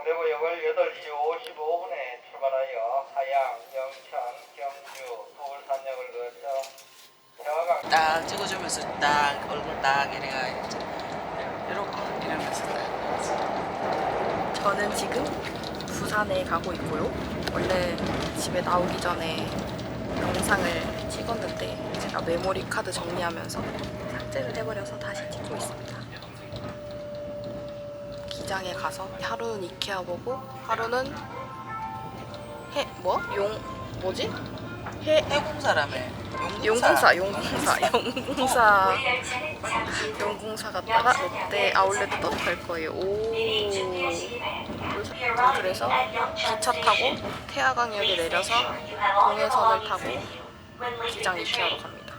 동대구 역을 8시 55분에 출발하여 하양, 영천, 경주, 서울산역을 거쳐 대화강 딱 찍어주면서 딱 얼굴 딱 이래가 이렇게 이러면서 딱 저는 지금 부산에 가고 있고요. 원래 집에 나오기 전에 영상을 찍었는데 제가 메모리 카드 정리하면서 삭제를 해버려서 다시 찍고 있습니다. 기장에 가서 하루는 이케아 보고 하루는 해 뭐? 용 뭐지? 해 해공사라며 용궁사 용궁사 용궁사 용궁사 갔다가 롯데 아울렛도 갈 거예요. 오. 그래서 기차 타고 태화강역에 내려서 동해선을 타고 기장 이케아로 갑니다.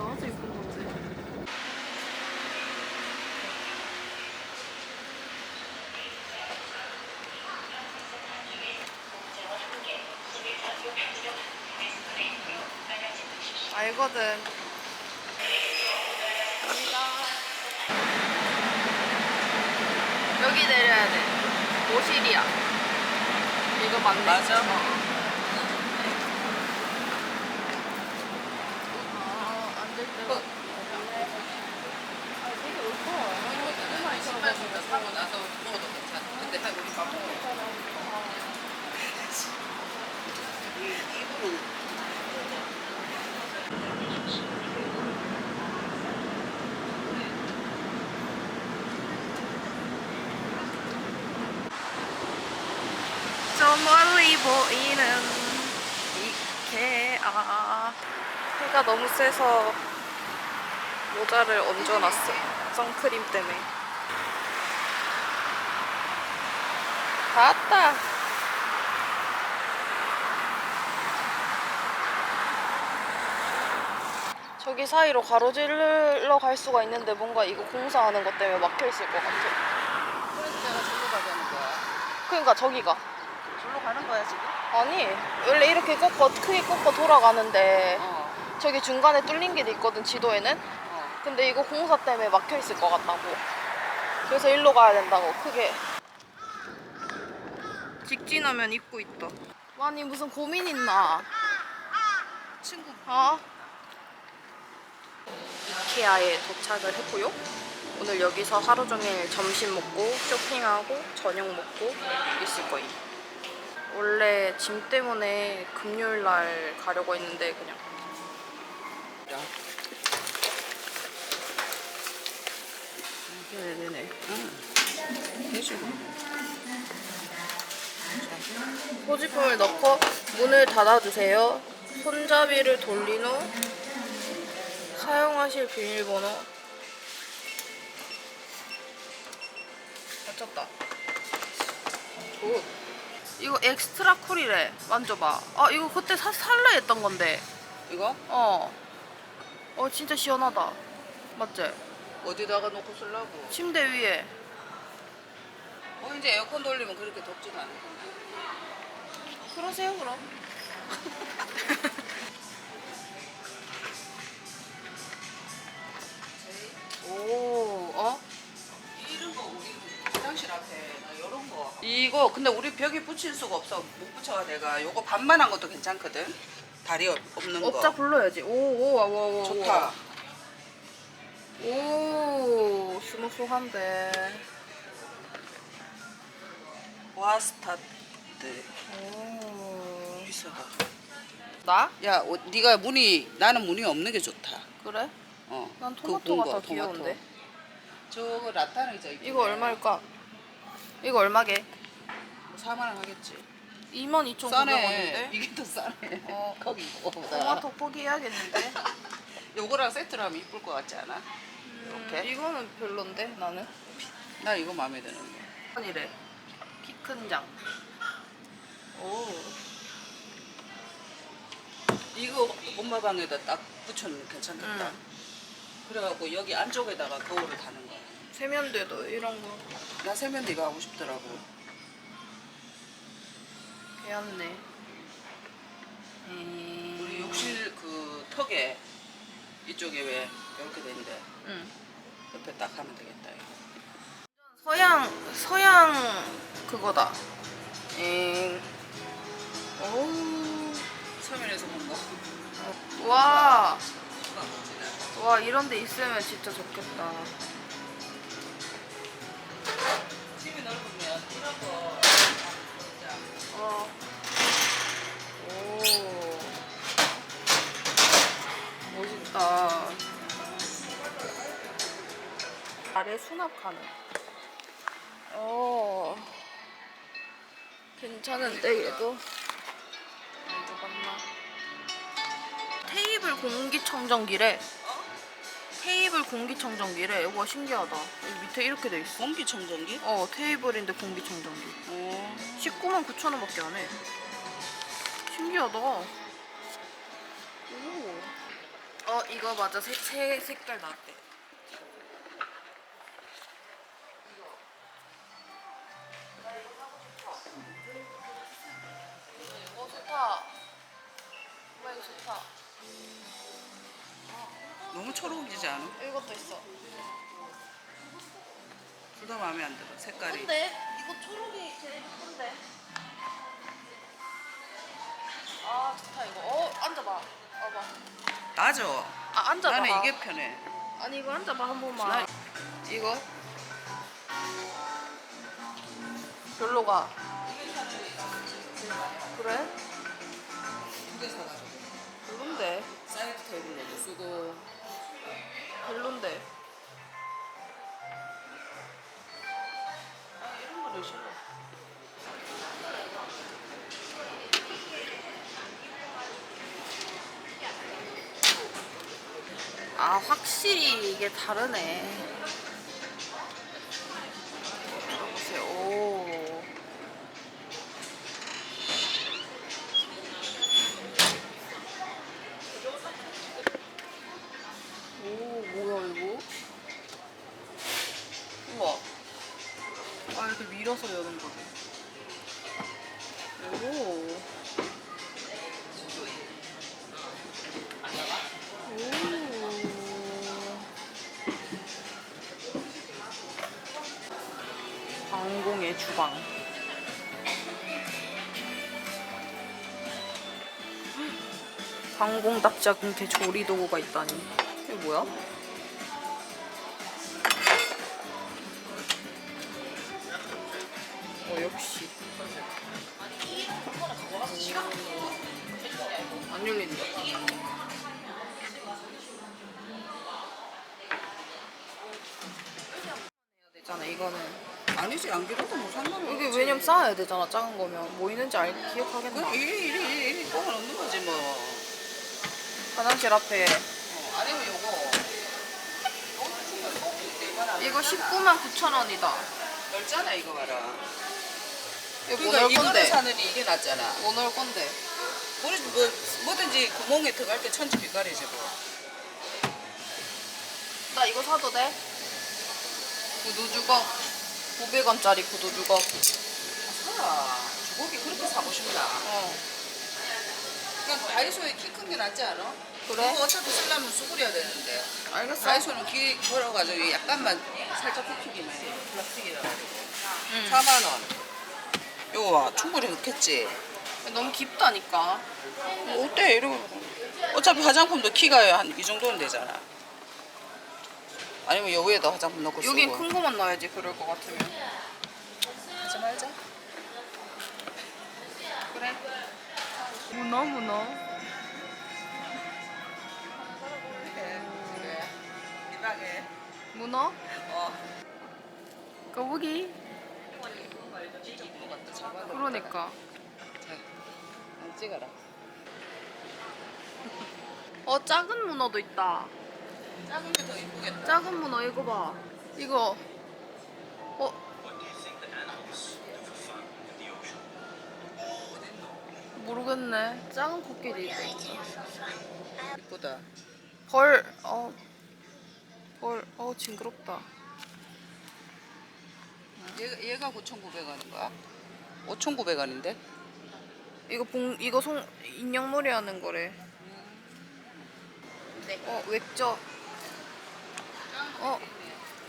나와서 예쁜 건데. 알거든. 여기 내려야 돼. 오실이야. 이거 맞네. 맞아. 아, 되게 옳고. 사고 나서 먹어도 괜찮아 근데 한 우리 밥 먹어 이분은 저 멀리 보이는 이케아. 해가 너무 세서 모자를 얹어놨어 선크림 때문에. 다 왔다. 저기 사이로 가로질러 갈 수가 있는데 뭔가 이거 공사하는 것 때문에 막혀있을 것 같아. 그래서 내가 절로 가자는 거야? 그러니까 저기가 거야 지금? 아니 원래 이렇게 꺾어 크게 꺾어 돌아가는데 어, 저기 중간에 뚫린 게 있거든 지도에는? 어. 근데 이거 공사 때문에 막혀 있을 것 같다고. 그래서 일로 가야 된다고 크게. 직진하면 입구 있다. 아니 무슨 고민 있나? 친구. 어? 이케아에 도착을 했고요. 오늘 여기서 하루 종일 점심 먹고 쇼핑하고 저녁 먹고 있을 거예요 원래 짐 때문에 금요일 날 가려고 했는데 그냥 야. 네네네. 응. 소지품을 넣고 문을 닫아주세요. 손잡이를 돌린 후 사용하실 비밀번호 맞췄다. 굿. 이거 엑스트라 쿨이래. 만져봐. 아 이거 그때 사, 살래 했던 건데. 이거 어. 어 진짜 시원하다. 맞지? 어디다가 놓고 쓰려고? 침대 위에. 어 이제 에어컨 돌리면 그렇게 덥지도 않아. 그러세요 그럼. 오, 이거 근데 우리 벽에 붙일 수가 없어 못 붙여가 내가 요거 반만한 것도 괜찮거든 다리 없- 없는 거 업자 불러야지. 오, 오, 와, 와, 와. 좋다 오, 스무스한데. 와스타트 오. 비싸다 나? 야 어, 네가 무늬 나는 무늬 없는 게 좋다 그래? 어. 난 그 토마토가 본더 거, 귀여운데. 저거 라타는 이제 이거 얼마일까? 이거 얼마게? 4만 원 하겠지 22,900원인데? 싸네 이게 더 싸네 어. 거기 거보다 토마토 포기해야겠는데? 요거랑 세트로 하면 이쁠 것 같지 않아? 음, 이렇게? 이거는 별론데 나는? 나 이거 마음에 드는데 아니래. 키 큰 장. 오. 이거 엄마 방에다 딱 붙여놓으면 괜찮겠다 응. 그래갖고 여기 안쪽에다가 거울을 다는 거야 세면대도 이런 거 나 세면대 이거 하고 싶더라고 귀엽네. 음. 우리 욕실 그 턱에 이쪽에 왜 이렇게 되는데 응. 옆에 딱 하면 되겠다. 이거. 서양 서양 그거다. 엥. 오. 서면에서 본 거. 와. 와 이런 데 있으면 진짜 좋겠다. 수납 가능. 어. 괜찮은데 얘도. 이거 맞나? 테이블 공기청정기래. 테이블 공기청정기래. 와 신기하다. 여기 밑에 이렇게 돼 있어. 공기청정기? 어 테이블인데 공기청정기. 어. 19만 9천 원밖에 안 해. 신기하다. 오. 어 이거 맞아 새, 새 색깔 나왔대. 둘다 마음에 안 들어. 색깔이. 근데 이거 초록이 제일 예쁜데. 아 좋다 이거. 어 앉아봐. 와봐. 나죠. 아 앉아봐. 나는 이게 편해. 아니 이거 앉아봐 한 번만. 이거 별로가. 그래? 두 개 사가지고. 별론데. 사이드 테이블로도 쓰고. 별론데. 아, 확실히 이게 다르네. 이렇게 밀어서 여는 거네. 오. 방공의 주방. 방공 닭자궁태 조리 도구가 있다니. 이게 뭐야? 역시. 안 열린다. 이거는. 아니지 안 길어도 뭐 상관없지. 이게 왜냐면 쌓아야 되잖아 작은 거면 뭐 있는지 알 기억하겠나? 이리 이리 이리 이리 뽕을 넣는 거지 뭐. 화장실 앞에 어, 아니면 요거. 이거 19만 9천 원이다. 넓잖아 이거 봐라. 이거 그러니까 이거를? 사느니 이게 낫잖아. 뭐 넣을 건데? 뭐, 뭐 뭐든지 구멍에 들어갈 때 천지 빛깔이지 뭐. 나 이거 사도 돼? 구두 주걱 900원짜리 구두 주걱. 사라. 주걱이 그렇게 사고 싶나? 어. 그냥 다이소에 키 큰 게 낫지 않아? 그래? 이거 어차피 쓰려면 수그려야 되는데. 알겠어. 다이소는 기 걸어가지고 약간만 살짝 굽히기만 해. 플라스틱이라 가지고. 응. 4만 원. 이거 봐 충분히 넣겠지. 너무 깊다니까. 뭐 어때 이러고. 어차피 화장품도 키가 한 이 정도는 되잖아. 아니면 여기에다 화장품 넣고 쓰고. 여긴 큰 거만 넣어야지 그럴 것 같으면. 하지 말자. 그래. 문어 문어. 문어? 어. 거북이. 그러니까. 자, 안 찍어라. 어 작은 문어도 있다. 작은 게 더 이쁘겠다. 작은 문어 이거 봐. 이거. 어. 모르겠네. 작은 코끼리. 이쁘다. 벌. 어. 벌. 어 징그럽다. 얘, 얘가 9,900원인가? 5,900원인데? 이거 봉 이거 송 인형놀이 하는 거래. 네. 어 맥저. 어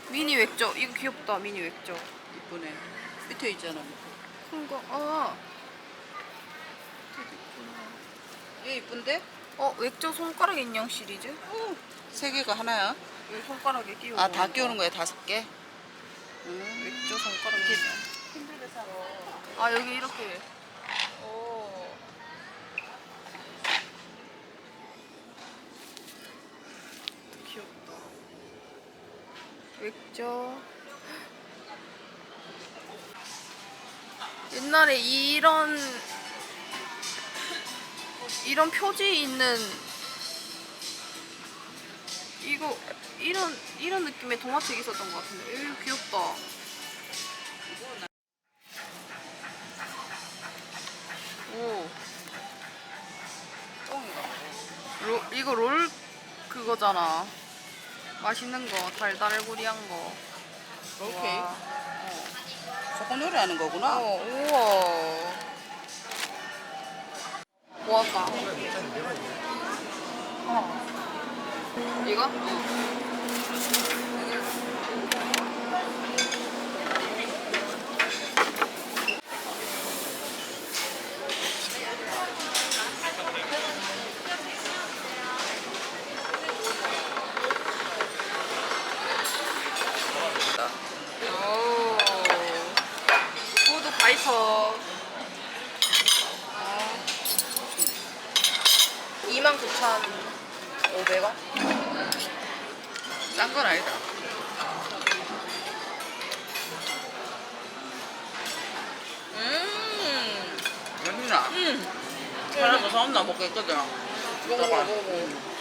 미니 맥저. 이거 귀엽다 미니 맥저. 이쁘네. 밑에 있잖아. 큰 거. 아. 얘 이쁜데? 어 맥저 손가락 인형 시리즈. 오, 세 개가 하나야? 여기 손가락에 끼우고. 아, 다 끼우는 거야, 다섯 개? 음. 맥저 손가락 인형. 아 여기 이렇게. 오. 귀엽다. 맥저. 옛날에 이런 이런 표지 있는 이거 이런 이런 느낌의 동화책 있었던 것 같은데. 에이 귀엽다. 오. 똥인가? 로, 이거 롤 그거잖아. 맛있는 거, 달달구리한 거. 와. 저거 노래하는 거구나? 어, 우와. 뭐 할까? 어. 이거? 오. Thank you. 음. 더 사온나 먹겠거든. 먹어, 먹어, 먹어.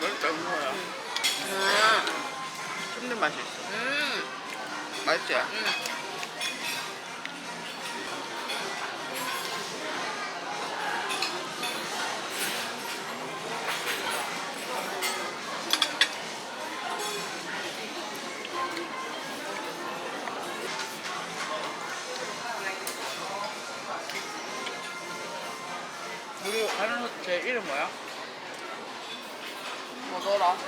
맛있다, 이거야. 음. 씹는 맛이 있어. 음. 맛있지? 우 이름 뭐야? 뭐더라?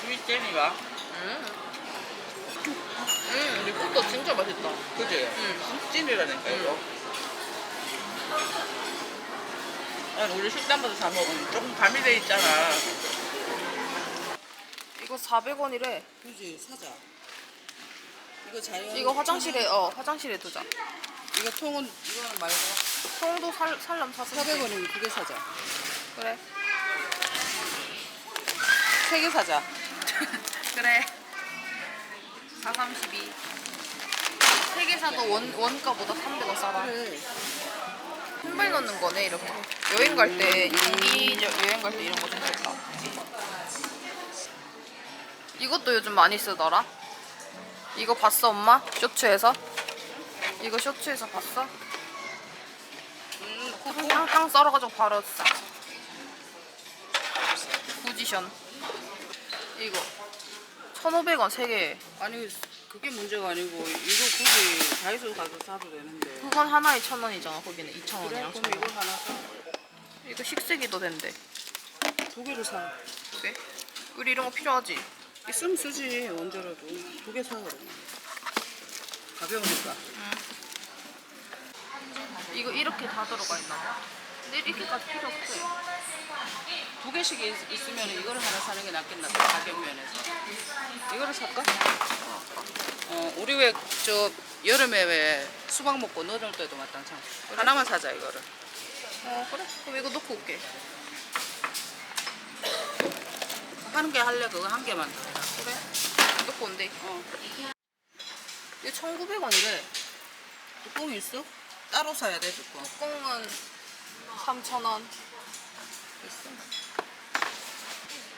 스윗제니가? 음. 음, 리포터 진짜 맛있다. 그지? 응. 찐이라니까 이거. 아니 우리 식당 가서 사 먹으면 조금 가미돼 있잖아. 이거 400원이래. 그지 사자. 이거 자연. 이거 화장실에, 어, 화장실에 두자. 이거 통은 이거는 말고 통도 살, 살람 사서. 400원이면 두 개 사자. 그래. 세 개 사자. 그래. 432. 세개 사도 원, 원가보다 300원 싸다. 그래. 신발 넣는 거네, 이렇게. 여행 갈 때, 여- 여행 갈 때 이런 거좀 좋다. 이것도 요즘 많이 쓰더라. 이거 봤어, 엄마? 쇼츠에서? 이거 쇼츠에서 봤어? 음, 탕탕 썰어가지고 바로 싹. 포지션. 이거. 1,500원 3개. 아니 그게 문제가 아니고 이거 굳이 다이소 가서 사도 되는데. 그건 하나에 1,000원이잖아. 거기는 그래? 2,000원이랑 그럼 이걸 하나 사. 이거 식세기도 된대. 두 개를 사. 왜? 우리 이런 거 필요하지? 있으면 쓰지 언제라도. 두 개 사 그럼. 가벼우니까. 이거 이렇게 다 들어가 있나 봐. 근데 이렇게까지 필요 없어. 두 개씩 있, 있으면 이거를 하나 사는 게 낫겠나 가격 면에서 이거를 살까? 어 우리 왜 저 여름에 왜 수박 먹고 넣을 때도 마땅찮아 하나만 사자 이거를 어 그래? 그럼 이거 놓고 올게. 한 개 할래 그거 한 개만 그래? 놓고 온대. 어 이거 1,900원이래. 뚜껑 있어? 따로 사야 돼 뚜껑 뚜껑은 3,000원.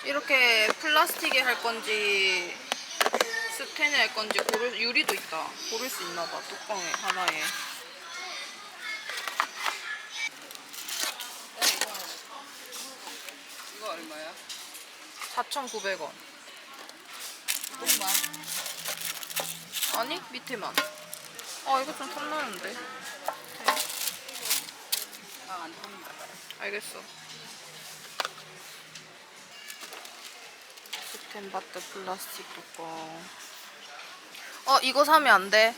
이렇게 플라스틱에 할 건지 스텐에 할 건지 고를 유리도 있다. 고를 수 있나 봐. 뚜껑에 하나에. 이거 얼마야? 4,900원. 뚜껑만 아니 밑에만. 아 이거 좀 탐나는데. 안 통한다. 알겠어. 스텐바트 플라스틱 뚜껑. 어 이거 사면 안 돼.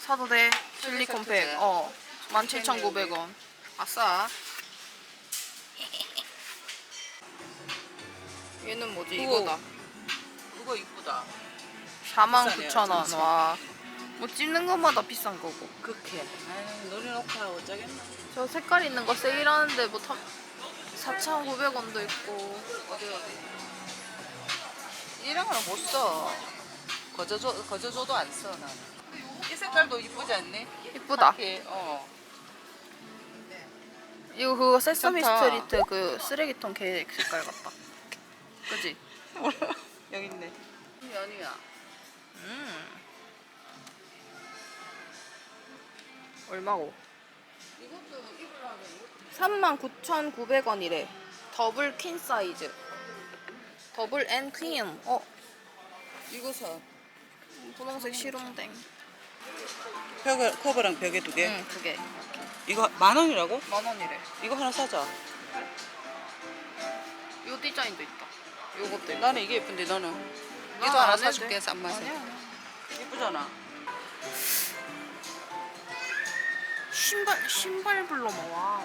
사도 돼. 실리콘 팩. 세트. 어. 17,900원. 아싸. 얘는 뭐지? 이거다. 그거 이쁘다. 49,000원. 진짜. 와. 뭐 찝는 것마다 비싼 거고. 극해. 아유, 노래 놓고 어쩌겠나. 저 색깔 있는 거 세일하는데 뭐 4,900원도 있고. 어디 어디. 이런 거는 못 써. 거저줘 거저줘도 안써 나는. 이 색깔도 이쁘지 않니? 이쁘다. 이렇게, 어. 이거 그거 세서미 좋다. 스트리트 그 쓰레기통 개 색깔 같다. 그지? 여기 있네. 연이야. 음. 얼마고? 이것도 입으려면 39,900원이래. 더블 퀸 사이즈. 더블 앤 퀸. 어, 이거 사. 분홍색 실용댕. 벽에 커버랑 벽에 두 개. 응, 두 개. 이거 만 원이라고? 만 원이래. 이거 하나 사자. 요 디자인도 있다. 요것도 있고. 나는 이게 예쁜데 너는. 아, 얘도 하나 안 해도 사줄게 돼. 싼 맛에. 아니야. 예쁘잖아. 신발 신발 블로머 와.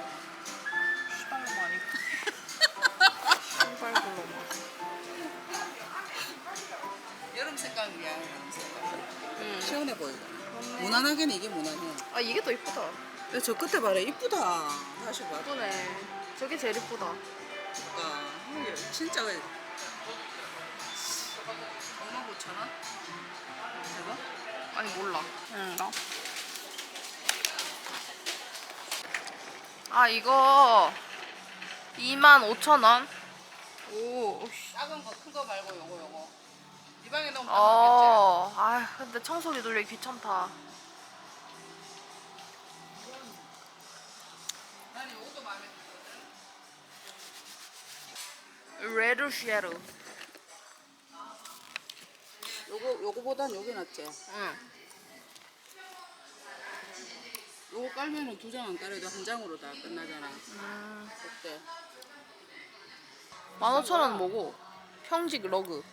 신발 많이. 신발 블로머. 여름 색깔이야. 여름 색깔. 응. 시원해 보이고. 무난하게는 이게 무난해. 아 이게 더 이쁘다. 야, 저 끝에 봐라. 이쁘다. 다시 봐. 이쁘네. 저게 제일 이쁘다. 아, 이게 진짜 왜? 5만 9천 원? 이거? 아니 몰라. 응. 아 이거 25,000원. 오. 씨. 작은 거, 큰 거 말고 요거 요거. 이 방에 딱 맞겠지? 어. 아 근데 청소기 돌리기 귀찮다. 난 요것도 마음에 들거든. 레드 쉐로. 요거 요거보단 요게 낫지. 응. 요거 깔면은 두 장 안 깔아도 한 장으로 다 끝나잖아. 음. 어때? 15,000원 뭐고? 형식 러그.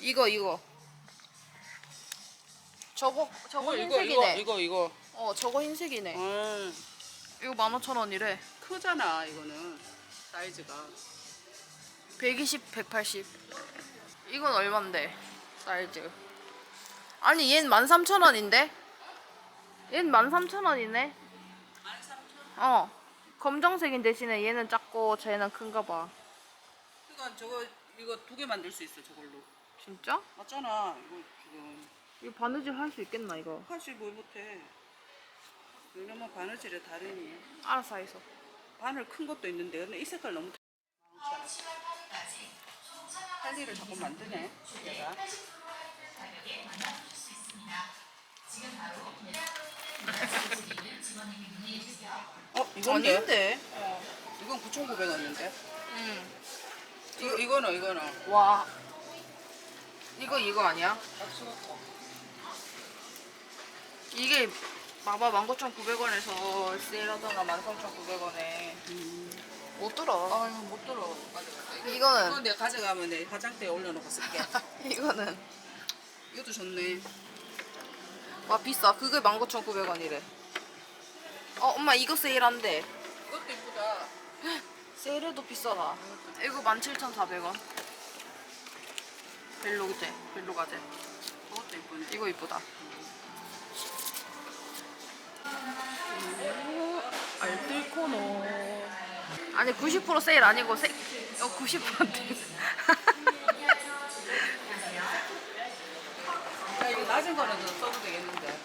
이거 이거. 저거 저거 어, 이거 흰색이네. 이거 이거 이거. 어 저거 흰색이네. 음, 이거 15,000원이래. 크잖아 이거는 사이즈가. 120, 180. 이건 얼만데? 사이즈. 아니 얘는 13,000원인데? 얘는 13,000원이네. 어. 검정색인 대신에 얘는 작고 쟤는 큰가 봐. 그러니까 저거 이거 두 개 만들 수 있어 저걸로. 진짜? 맞잖아 이거 지금. 이거 바느질 할 수 있겠나 이거? 사실 뭘 못해. 왜냐면 바느질이 다르니. 알아서 해서. 바늘 큰 것도 있는데 근데 이 색깔 너무 할 일을 자꾸 만드네 내가 어 이건데? 아닌데? 이건 9,900원인데 응. 이거 이거는 이거는 와. 이거 이거 아니야? 이게 봐봐 19,900원에서 세일하다가 13,900원에 못 들어. 아유 못 들어 이거는 이건 내가 가져가면 내 화장대에 올려놓고 쓸게 이거는 이것도 좋네 와 비싸. 그게 19,900원이래. 어 엄마 이거 세일한대. 이것도 이쁘다 세일해도 비싸다. 이거 17,400원. 벨로제, 벨로가제. 그것도 이쁘네 이거 이쁘다. 알뜰코노. 아니 90% 세일 아니고 세, 어 90% 인데. 야 이거 낮은 거는 좀 써도 되겠는데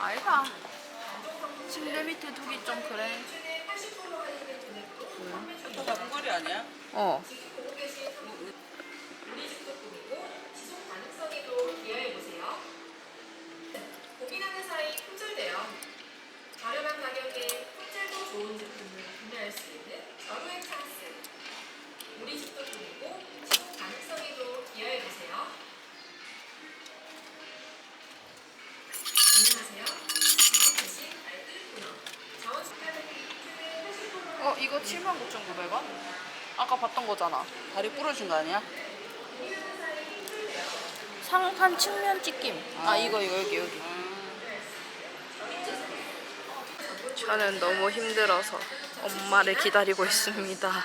아이가. 침대 밑에 두기 좀 그래. 또 작은 거리 아니야? 어. 79,900원? 아까 봤던 거잖아. 다리 부러진 거 아니야? 상판 측면 찢김. 아, 이거, 이거, 여기, 여기. 저는 너무 힘들어서 엄마를 기다리고 있습니다.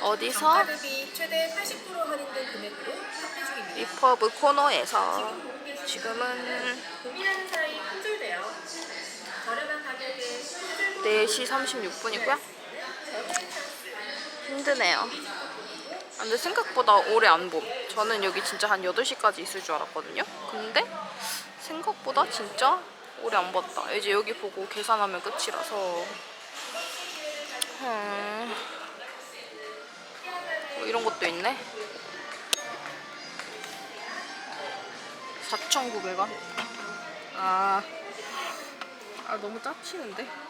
어디서? 정가 대비 최대 80% 할인된 금액으로 판매 중입니다. 리퍼브 코너에서 지금은 고민하는 사이 품절되어 저렴한 가격에 품절 4시 36분이고요. 힘드네요. 아, 근데 생각보다 오래 안 봄. 저는 여기 진짜 한 8시까지 있을 줄 알았거든요. 근데 생각보다 진짜 오래 안 봤다. 이제 여기 보고 계산하면 끝이라서. 음. 뭐 이런 것도 있네. 4,900원. 아. 아, 너무 짜치는데?